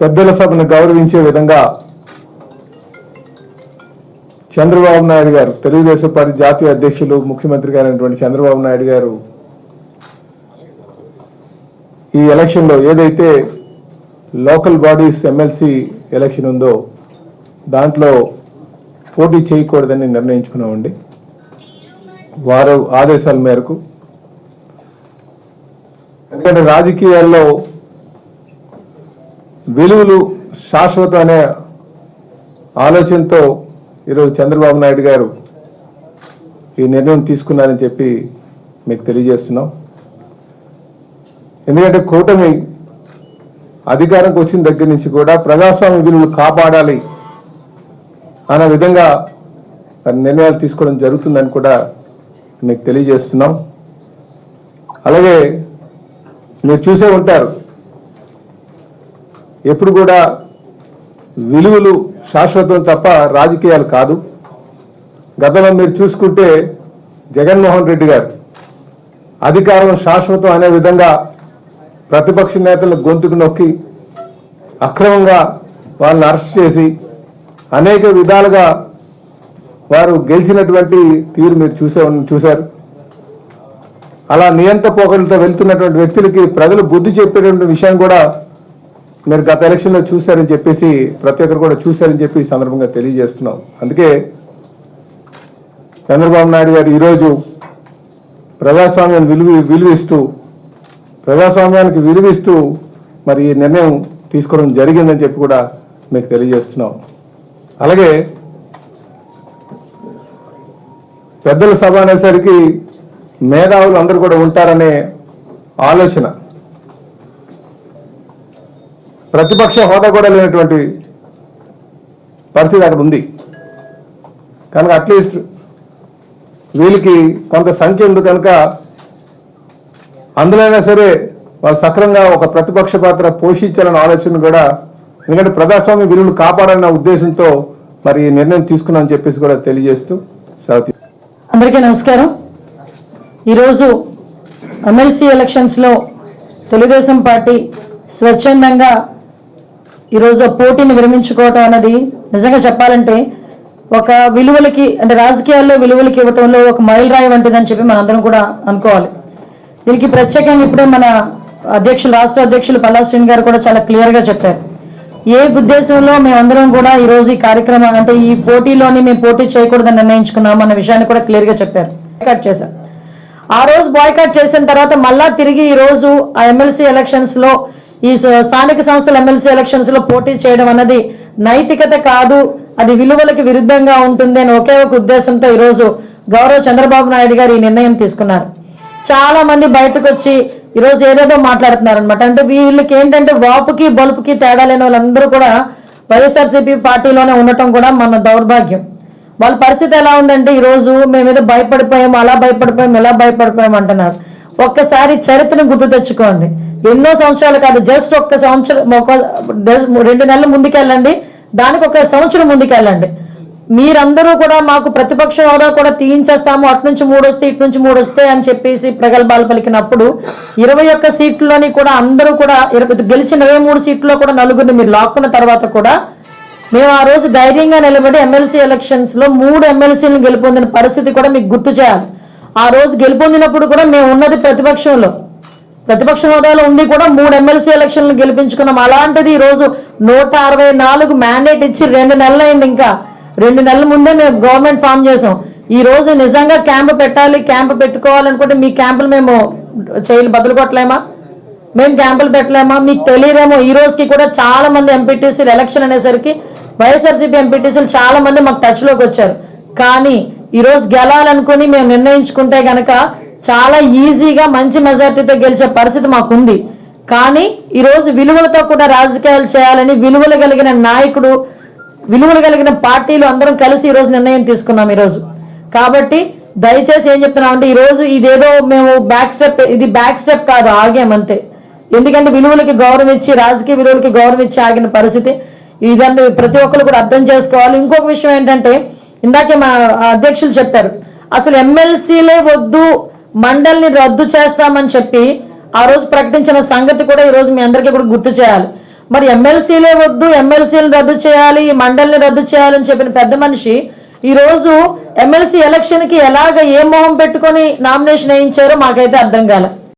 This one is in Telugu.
పెద్దల సభను గౌరవించే విధంగా చంద్రబాబు నాయుడు గారు తెలుగుదేశం పార్టీ జాతీయ అధ్యక్షులు ముఖ్యమంత్రి గారైనటువంటి చంద్రబాబు నాయుడు గారు ఈ ఎలక్షన్లో ఏదైతే లోకల్ బాడీస్ ఎమ్మెల్సీ ఎలక్షన్ ఉందో దాంట్లో పోటీ చేయకూడదని నిర్ణయించుకున్నామండి. వారు ఆదేశాల మేరకు ఎందుకంటే రాజకీయాల్లో విలువలు శాశ్వతం అనే ఆలోచనతో ఈరోజు చంద్రబాబు నాయుడు గారు ఈ నిర్ణయం తీసుకున్నారని చెప్పి మీకు తెలియజేస్తున్నాం. ఎందుకంటే కూటమి అధికారంకి వచ్చిన దగ్గర నుంచి కూడా ప్రజాస్వామ్య విలువలు కాపాడాలి అనే విధంగా నిర్ణయాలు తీసుకోవడం జరుగుతుందని కూడా మీకు తెలియజేస్తున్నాం. అలాగే మీరు చూసే ఉంటారు. ఎప్పుడు కూడా విలువలు శాశ్వతం తప్ప రాజకీయాలు కాదు. గతంలో మీరు చూసుకుంటే జగన్మోహన్ రెడ్డి గారు అధికారం శాశ్వతం అనే విధంగా ప్రతిపక్ష నేతలను గొంతుకు నొక్కి అక్రమంగా వాళ్ళని అరెస్ట్ చేసి అనేక విధాలుగా వారు గెలిచినటువంటి తీరు మీరు చూసే చూశారు. అలా నియంత పోకలతో వెళ్తున్నటువంటి వ్యక్తులకి ప్రజలు బుద్ధి చెప్పేటువంటి విషయం కూడా మీరు గత ఎలక్షన్లో చూశారని చెప్పేసి ప్రతి ఒక్కరు కూడా చూశారని చెప్పి ఈ సందర్భంగా తెలియజేస్తున్నాం. అందుకే చంద్రబాబు నాయుడు గారు ఈరోజు ప్రజాస్వామ్యాన్ని విలువ విలువిస్తూ ప్రజాస్వామ్యానికి విలువిస్తూ మరి ఈ నిర్ణయం తీసుకోవడం జరిగిందని చెప్పి కూడా మీకు తెలియజేస్తున్నాం. అలాగే పెద్దల సభ అనేసరికి మేధావులు అందరూ కూడా ఉంటారనే ఆలోచన. ప్రతిపక్ష హోదా కూడా లేనటువంటి పరిస్థితి అక్కడ ఉంది. కనుక అట్లీస్ట్ వీళ్ళకి కొంత సంఖ్య ఉంది కనుక అందులోనైనా సరే వాళ్ళు సక్రంగా ఒక ప్రతిపక్ష పాత్ర పోషించాలన్న ఆలోచన కూడా ఎందుకంటే ప్రజాస్వామ్య విలువలు కాపాడాలన్న ఉద్దేశంతో మరి ఈ నిర్ణయం తీసుకున్నామని చెప్పేసి కూడా తెలియజేస్తూ సెలవు అందరికీ నమస్కారం. ఈరోజు ఎమ్మెల్సీ ఎలక్షన్స్లో తెలుగుదేశం పార్టీ స్వచ్ఛందంగా ఈరోజు పోటీని విరమించుకోవటం అన్నది నిజంగా చెప్పాలంటే ఒక విలువలకి అంటే రాజకీయాల్లో విలువలకి ఇవ్వటంలో ఒక మైలురాయి వంటిదని చెప్పి మనందరం కూడా అనుకోవాలి. దీనికి ప్రత్యేకంగా ఇప్పుడే మన అధ్యక్షులు రాష్ట్ర అధ్యక్షులు పల్లా గారు కూడా చాలా క్లియర్గా చెప్పారు. ఏ ఉద్దేశంలో మేమందరం కూడా ఈరోజు ఈ కార్యక్రమం అంటే ఈ పోటీలోని మేము పోటీ చేయకూడదని నిర్ణయించుకున్నాం అన్న విషయాన్ని కూడా క్లియర్గా చెప్పారు. రికార్డ్ చేశాం ఆ రోజు బాయ్కాట్ చేసిన తర్వాత మళ్ళా తిరిగి ఈ రోజు ఆ ఎమ్మెల్సీ ఎలక్షన్స్లో ఈ స్థానిక సంస్థల ఎమ్మెల్సీ ఎలక్షన్స్లో పోటీ చేయడం అన్నది నైతికత కాదు అది విలువలకు విరుద్ధంగా ఉంటుంది అని ఒకే ఒక ఉద్దేశంతో ఈ రోజు గౌరవ చంద్రబాబు నాయుడు గారు ఈ నిర్ణయం తీసుకున్నారు. చాలా మంది బయటకు వచ్చి ఈరోజు ఏదేదో మాట్లాడుతున్నారు అనమాట అంటే వీళ్ళకి ఏంటంటే వాపుకి బలుపుకి తేడా లేని వాళ్ళందరూ కూడా వైఎస్ఆర్సీపీ పార్టీలోనే ఉండటం కూడా మన దౌర్భాగ్యం. వాళ్ళ పరిస్థితి ఎలా ఉందంటే ఈరోజు మేమేదో మేము ఏదో భయపడిపోయాం అలా భయపడిపోయాం ఎలా భయపడిపోయాం అంటున్నారు. ఒక్కసారి చరిత్రను గుర్తు తెచ్చుకోండి. ఎన్నో సంవత్సరాలు కాదు జస్ట్ ఒక్క సంవత్సరం ఒక రెండు నెలల ముందుకెళ్ళండి. దానికి ఒక సంవత్సరం ముందుకెళ్ళండి. మీరందరూ కూడా మాకు ప్రతిపక్ష హోదా కూడా తీయించేస్తాము. అటు నుంచి మూడు వస్తే ఇటు నుంచి మూడు వస్తే అని చెప్పేసి ప్రగల్భాలు పలికినప్పుడు ఇరవై ఒక్క సీట్లోని కూడా అందరూ కూడా ఇరవై గెలిచిన ఇరవై మూడు సీట్లలో కూడా నలుగురిని మీరు లాక్కున్న తర్వాత కూడా మేము ఆ రోజు ధైర్యంగా నిలబడి ఎమ్మెల్సీ ఎలక్షన్స్లో మూడు ఎమ్మెల్సీలను గెలుపొందిన పరిస్థితి కూడా మీకు గుర్తు చేయాలి. ఆ రోజు గెలుపొందినప్పుడు కూడా మేము ఉన్నది ప్రతిపక్షంలో. ప్రతిపక్ష హోదాలో ఉండి కూడా మూడు ఎమ్మెల్సీ ఎలక్షన్లు గెలిపించుకున్నాం. అలాంటిది ఈ రోజు నూట అరవై నాలుగు మ్యాండేట్ ఇచ్చి రెండు నెలలు అయింది ఇంకా. రెండు నెలల ముందే మేము గవర్నమెంట్ ఫామ్ చేసాం. ఈ రోజు నిజంగా క్యాంపు పెట్టాలి క్యాంపు పెట్టుకోవాలనుకుంటే మీ క్యాంపులు మేము చేయలు బదులు కొట్టలేమా మేము క్యాంపులు పెట్టలేమా? మీకు తెలియదేమో ఈ రోజుకి కూడా చాలా మంది ఎంపీటీసీలు ఎలక్షన్ అనేసరికి వైఎస్ఆర్సీపీ ఎంపీటీసీలు చాలా మంది మాకు టచ్లోకి వచ్చారు. కానీ ఈరోజు గెలాలనుకుని మేము నిర్ణయించుకుంటే గనక చాలా ఈజీగా మంచి మెజార్టీతో గెలిచే పరిస్థితి మాకుంది. కానీ ఈరోజు విలువలతో కూడా రాజకీయాలు చేయాలని విలువలు కలిగిన నాయకుడు విలువలు కలిగిన పార్టీలు అందరం కలిసి ఈరోజు నిర్ణయం తీసుకున్నాం ఈ రోజు. కాబట్టి దయచేసి ఏం చెప్తున్నాం అంటే ఈ రోజు ఇదేదో మేము బ్యాక్ స్టెప్ ఇది బ్యాక్ స్టెప్ కాదు ఆగాం అంతే. ఎందుకంటే విలువలకి గౌరవం ఇచ్చి రాజకీయ విలువలకి గౌరవం ఇచ్చి ఆగిన పరిస్థితి. ఇదన్నీ ప్రతి ఒక్కరు కూడా అర్థం చేసుకోవాలి. ఇంకొక విషయం ఏంటంటే ఇందాకే మా అధ్యక్షులు చెప్పారు అసలు ఎమ్మెల్సీలే వద్దు మండలిని రద్దు చేస్తామని చెప్పి ఆ రోజు ప్రకటించిన సంగతి కూడా ఈరోజు మీ అందరికీ కూడా గుర్తు చేయాలి. మరి ఎమ్మెల్సీలే వద్దు ఎమ్మెల్సీని రద్దు చేయాలి ఈ మండలిని రద్దు చేయాలని చెప్పిన పెద్ద మనిషి ఈరోజు ఎమ్మెల్సీ ఎలక్షన్కి ఎలాగ ఏ మొహం పెట్టుకొని నామినేషన్ వేయించారో మాకైతే అర్థం కాలేదు